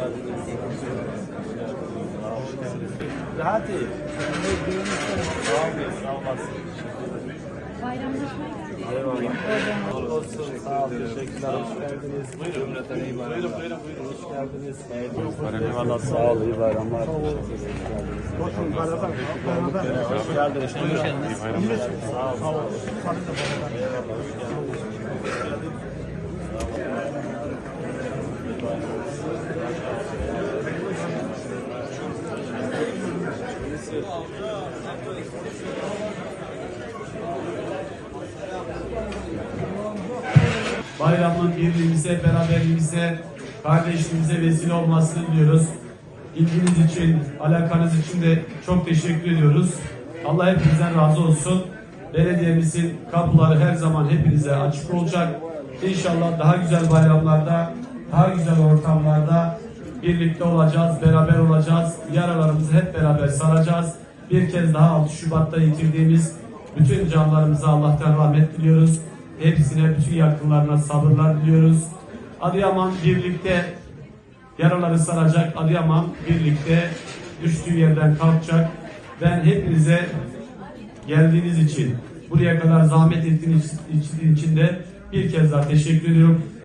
Sağ olun, sağ olasın. Bayramlaşmaya geldik. Eyvallah. Olsun, sağ olun. Teşekkürler. Hoş geldiniz. Buyurun. Buyurun, buyurun, buyurun. Hoş geldiniz. Eyvallah. Sağ olun. İyi bayramlar. Hoş geldiniz. Hoş geldiniz. Sağ olun. Bayramın birliğimize, beraberliğimize, kardeşliğimize vesile olmasını diliyoruz. İlginiz için, alakanız için de çok teşekkür ediyoruz. Allah hepinizden razı olsun. Belediyemizin kapıları her zaman hepinize açık olacak. İnşallah daha güzel bayramlarda, daha güzel ortamlarda birlikte olacağız, beraber olacağız. Yaralarımızı hep beraber saracağız. Bir kez daha 6 Şubat'ta yitirdiğimiz bütün canlarımıza Allah'tan rahmet diliyoruz. Hepsine, bütün yakınlarına sabırlar diliyoruz. Adıyaman birlikte yaraları saracak. Adıyaman birlikte düştüğü yerden kalkacak. Ben hepinize geldiğiniz için, buraya kadar zahmet ettiğiniz için de bir kez daha teşekkür ediyorum.